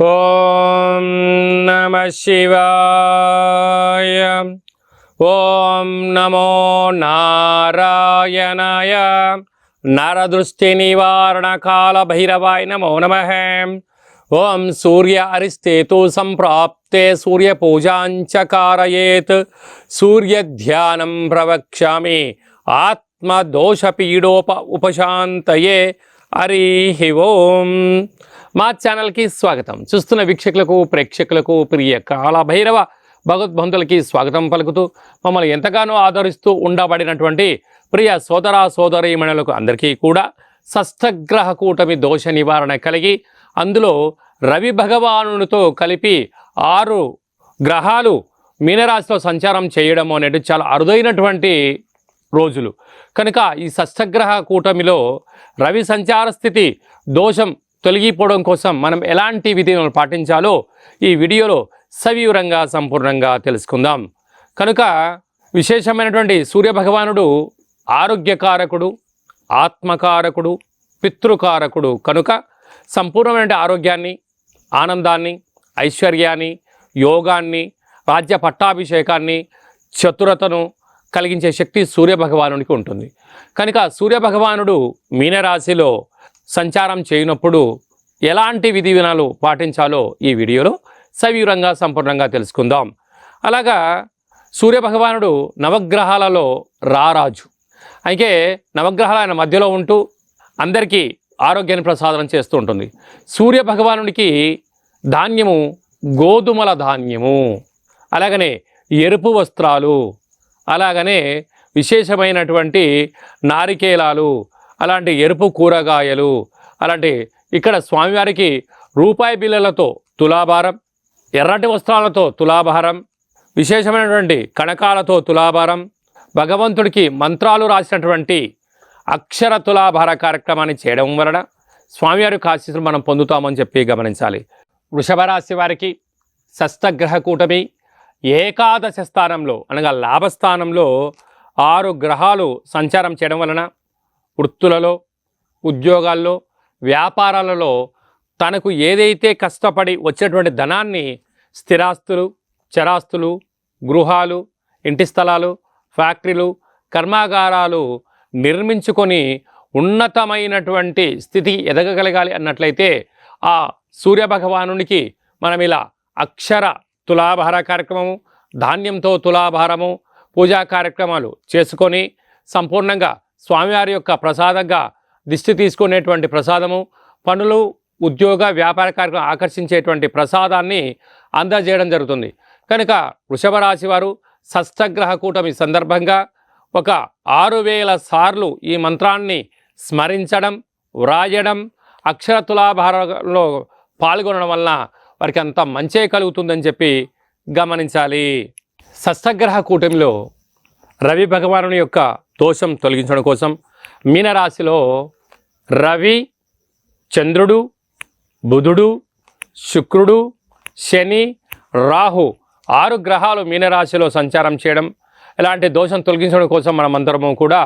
ఓం నమ శివాయ. ఓం నమో నారాయణాయ. నరదృష్టి నివారణ కాల భైరవాయ నమో నమ. ఓం సూర్య అరిస్తేతు సంప్రాప్తే సూర్య పూజాంచ కారయేత్ సూర్య ధ్యానం ప్రవక్ష్యామి. ఆత్మదోషపీడోప ఉపశాంతయే. హరి ఓం. మా ఛానల్కి స్వాగతం. చూస్తున్న వీక్షకులకు ప్రేక్షకులకు ప్రియ కాలభైరవ భగవద్బంధులకి స్వాగతం పలుకుతూ మమ్మల్ని ఎంతగానో ఆదరిస్తూ ఉండబడినటువంటి ప్రియ సోదర సోదరీమణులకు అందరికీ కూడా షష్ఠగ్రహ కూటమి దోష నివారణ కలిగి అందులో రవి భగవానునితో కలిపి ఆరు గ్రహాలు మీనరాశిలో సంచారం చేయడం అనేది చాలా అరుదైనటువంటి రోజులు. కనుక ఈ షష్ఠగ్రహ కూటమిలో రవి సంచార స్థితి దోషం తొలగిపోవడం కోసం మనం ఎలాంటి విధులను పాటించాలో ఈ వీడియోలో సవివరంగా సంపూర్ణంగా తెలుసుకుందాం. కనుక విశేషమైనటువంటి సూర్యభగవానుడు ఆరోగ్యకారకుడు ఆత్మకారకుడు పితృకారకుడు. కనుక సంపూర్ణమైన ఆరోగ్యాన్ని ఆనందాన్ని ఐశ్వర్యాన్ని యోగాన్ని రాజ్య పట్టాభిషేకాన్ని చతురతను కలిగించే శక్తి సూర్యభగవానుడికి ఉంటుంది. కనుక సూర్యభగవానుడు మీనరాశిలో సంచారం చేయనప్పుడు ఎలాంటి విధి విధానాలు పాటించాలో ఈ వీడియోలో సవివరంగా సంపూర్ణంగా తెలుసుకుందాం. అలాగా సూర్యభగవానుడు నవగ్రహాలలో రారాజు. అయితే నవగ్రహాలు ఆయన మధ్యలో ఉంటూ అందరికీ ఆరోగ్యాన్ని ప్రసాదం చేస్తూ ఉంటుంది. సూర్యభగవానుడికి ధాన్యము గోధుమల ధాన్యము అలాగనే ఎరుపు వస్త్రాలు అలాగనే విశేషమైనటువంటి నారికేలాలు అలాంటి ఎరుపు కూరగాయలు అలాంటి ఇక్కడ స్వామివారికి రూపాయి బిల్లలతో తులాభారం ఎర్రటి వస్త్రాలతో తులాభారం విశేషమైనటువంటి కణకాలతో తులాభారం భగవంతుడికి మంత్రాలు రాసినటువంటి అక్షర తులాభార కార్యక్రమాన్ని చేయడం వలన స్వామివారి ఆశీస్సులు మనం పొందుతామని చెప్పి గమనించాలి. వృషభరాశి వారికి షష్టగ్రహ కూటమి ఏకాదశ స్థానంలో అనగా లాభస్థానంలో ఆరు గ్రహాలు సంచారం చేయడం వలన వృత్తులలో ఉద్యోగాల్లో వ్యాపారాలలో తనకు ఏదైతే కష్టపడి వచ్చేటువంటి ధనాన్ని స్థిరాస్తులు చరాస్తులు గృహాలు ఇంటి స్థలాలు ఫ్యాక్టరీలు కర్మాగారాలు నిర్మించుకొని ఉన్నతమైనటువంటి స్థితి ఎదగగలగాలి అన్నట్లయితే ఆ సూర్యభగవానునికి మనం ఇలా అక్షర తులాభార కార్యక్రమము ధాన్యంతో తులాభారము పూజా కార్యక్రమాలు చేసుకొని సంపూర్ణంగా స్వామివారి యొక్క ప్రసాదంగా దిష్టి తీసుకునేటువంటి ప్రసాదము పనులు ఉద్యోగ వ్యాపార కార్యక్రమం ఆకర్షించేటువంటి ప్రసాదాన్ని అందజేయడం జరుగుతుంది. కనుక వృషభ రాశి వారు షష్టగ్రహ కూటమి సందర్భంగా ఒక ఆరు వేల సార్లు ఈ మంత్రాన్ని స్మరించడం వ్రాయడం అక్షర తులాభారంలో పాల్గొనడం వలన వారికి అంత మంచే కలుగుతుందని చెప్పి గమనించాలి. షష్టగ్రహ కూటమిలో రవి భగవానుని యొక్క దోషం తొలగించడం కోసం మీనరాశిలో రవి చంద్రుడు బుధుడు శుక్రుడు శని రాహు ఆరు గ్రహాలు మీనరాశిలో సంచారం చేయడం ఇలాంటి దోషం తొలగించడం కోసం మనమందరము కూడా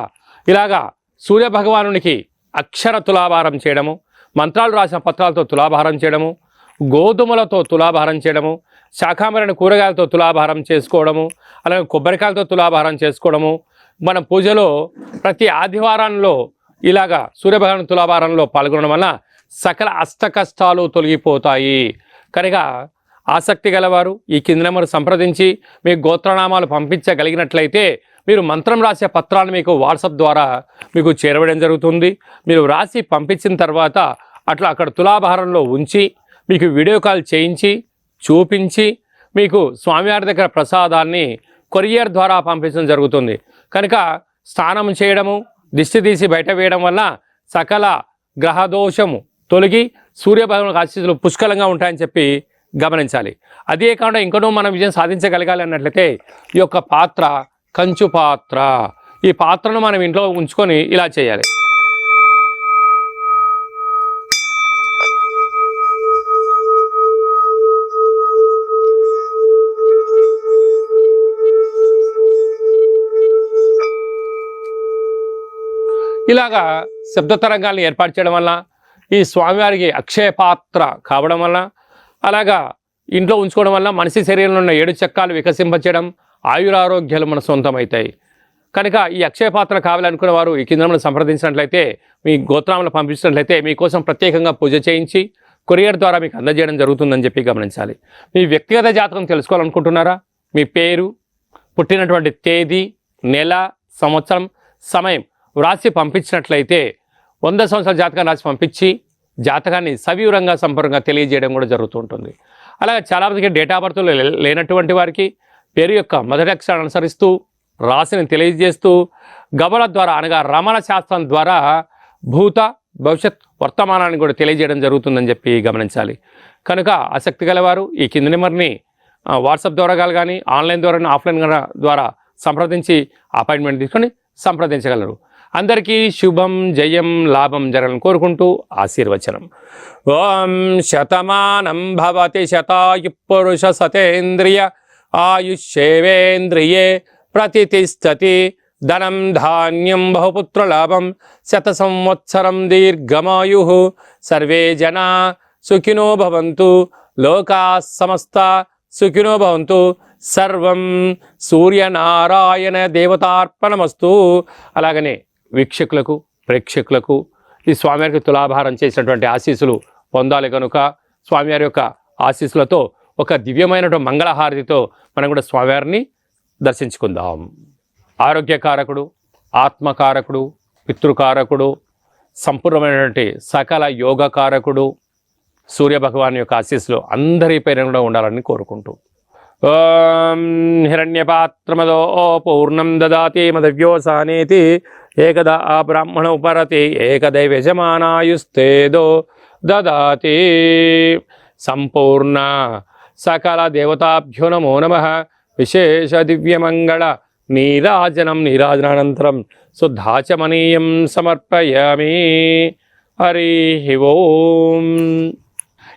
ఇలాగా సూర్య భగవానునికి అక్షర తులాభారం చేయడము మంత్రాలు రాసిన పత్రాలతో తులాభారం చేయడము గోధుమలతో తులాభారం చేయడము శాఖామరణ కూరగాయలతో తులాభారం చేసుకోవడము అలాగే కొబ్బరికాయలతో తులాభారం చేసుకోవడము. మన పూజలో ప్రతి ఆదివారంలో ఇలాగా సూర్యభగవాన్ తులాభారంలో పాల్గొనడం వల్ల సకల అష్ట కష్టాలు తొలగిపోతాయి. కనుక ఆసక్తి గలవారు ఈ కింది నెంబర్ సంప్రదించి మీ గోత్రనామాలు పంపించగలిగినట్లయితే మీరు మంత్రం రాసే పత్రాలు మీకు వాట్సాప్ ద్వారా మీకు చేరవేయడం జరుగుతుంది. మీరు రాసి పంపించిన తర్వాత అట్లా అక్కడ తులాభారంలో ఉంచి మీకు వీడియో కాల్ చేయించి చూపించి మీకు స్వామివారి దగ్గర ప్రసాదాన్ని కొరియర్ ద్వారా పంపించడం జరుగుతుంది. కనుక స్నానం చేయడము దిష్టి తీసి బయట వేయడం వల్ల సకల గ్రహదోషము తొలగి సూర్యభగవానికి ఆశీస్సులు పుష్కలంగా ఉంటాయని చెప్పి గమనించాలి. అదే కాకుండా ఇంకనూ మనం విజయం సాధించగలగాలి అన్నట్లయితే ఈ యొక్క పాత్ర కంచు పాత్ర. ఈ పాత్రను మనం ఇంట్లో ఉంచుకొని ఇలా చేయాలి. ఇలాగా శబ్ద తరంగాలను ఏర్పాటు చేయడం వల్ల ఈ స్వామివారికి అక్షయ పాత్ర కావడం వల్ల అలాగా ఇంట్లో ఉంచుకోవడం వల్ల మనిషి శరీరంలో ఉన్న ఏడు చక్రాలు వికసింపచేయడం ఆయురారోగ్యాలు మన సొంతమవుతాయి కనుక ఈ అక్షయ పాత్ర కావాలనుకున్న వారు ఈ కింద సంప్రదించినట్లయితే మీ గోత్రాములు పంపించినట్లయితే మీకోసం ప్రత్యేకంగా పూజ చేయించి కొరియర్ ద్వారా మీకు అందజేయడం జరుగుతుందని చెప్పి గమనించాలి. మీ వ్యక్తిగత జాతకం తెలుసుకోవాలనుకుంటున్నారా? మీ పేరు పుట్టినటువంటి తేదీ నెల సంవత్సరం సమయం వ్రాసి పంపించినట్లయితే వంద సంవత్సరాల జాతకాన్ని రాసి పంపించి జాతకాన్ని సవివరంగా సంపూర్ణంగా తెలియజేయడం కూడా జరుగుతుంటుంది. అలాగే చాలామందికి డేటా బర్త్లు లేనటువంటి వారికి పేరు యొక్క మొదటి అక్షరాన్ని అనుసరిస్తూ రాశిని తెలియజేస్తూ గబల ద్వారా అనగా రమణ శాస్త్రం ద్వారా భూత భవిష్యత్ వర్తమానాన్ని కూడా తెలియజేయడం జరుగుతుందని చెప్పి గమనించాలి. కనుక ఆసక్తి గలవారు ఈ కింది నెంబర్ని వాట్సాప్ ద్వారా కానీ ఆన్లైన్ ద్వారా ఆఫ్లైన్ ద్వారా సంప్రదించి అపాయింట్మెంట్ తీసుకొని సంప్రదించగలరు. అందరికీ శుభం జయం లాభం జరగాలని కోరుకుంటూ ఆశీర్వచనం. ఓం శతమానం భవతి శతాయు పురుష సతేంద్రియ ఆయుష్యేవేంద్రియే ప్రతిష్టతి ధనం ధాన్యం బహుపుత్రలాభం శత సంవత్సరం దీర్ఘమాయు. సర్వే జనా సుఖినో భవంతు. లోకా సమస్త సుఖినో భవంతు. సర్వం సూర్యనారాయణ దేవతార్పణమస్తు. అలాగనే వీక్షకులకు ప్రేక్షకులకు ఈ స్వామివారికి తులాభారం చేసినటువంటి ఆశీస్సులు పొందాలి కనుక స్వామివారి యొక్క ఆశీస్సులతో ఒక దివ్యమైనటువంటి మంగళహారతితో మనం కూడా స్వామివారిని దర్శించుకుందాం. ఆరోగ్యకారకుడు ఆత్మకారకుడు పితృకారకుడు సంపూర్ణమైనటువంటి సకల యోగకారకుడు సూర్య భగవాన్ యొక్క ఆశీస్సులు అందరిపైన కూడా ఉండాలని కోరుకుంటూ. హిరణ్యపాత్రమదో పౌర్ణం దదాతి మదవ్యోసానేతి. ఏకదా ఆ బ్రాహ్మణ ఉపరతి ఏకదైవ్యజమానాయుస్తేదో దదాతి. సంపూర్ణ సకల దేవతాభ్యో నమో నమ. విశేష దివ్యమంగళ నీరాజనం నీరాజనానంతరం శుద్ధాచమనీయం సమర్పయామి. హరి ఓం.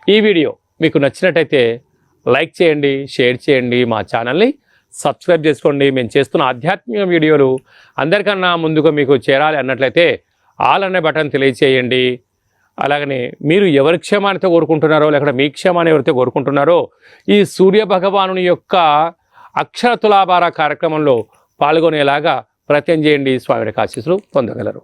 ఈ వీడియో మీకు నచ్చినట్టయితే లైక్ చేయండి షేర్ చేయండి మా ఛానల్ని సబ్స్క్రైబ్ చేసుకోండి. మేము చేస్తున్న ఆధ్యాత్మిక వీడియోలు అందరికన్నా ముందుగా మీకు చేరాలి అన్నట్లయితే ఆల్ అనే బటన్ తెలియచేయండి. అలాగనే మీరు ఎవరి క్షేమానితో కోరుకుంటున్నారో లేకపోతే మీ క్షేమాన్ని ఎవరితో కోరుకుంటున్నారో ఈ సూర్య భగవానుని యొక్క అక్షర తులాభార కార్యక్రమంలో పాల్గొనేలాగా ప్రత్యం చేయండి. స్వామి ఆశీస్సులు పొందగలరు.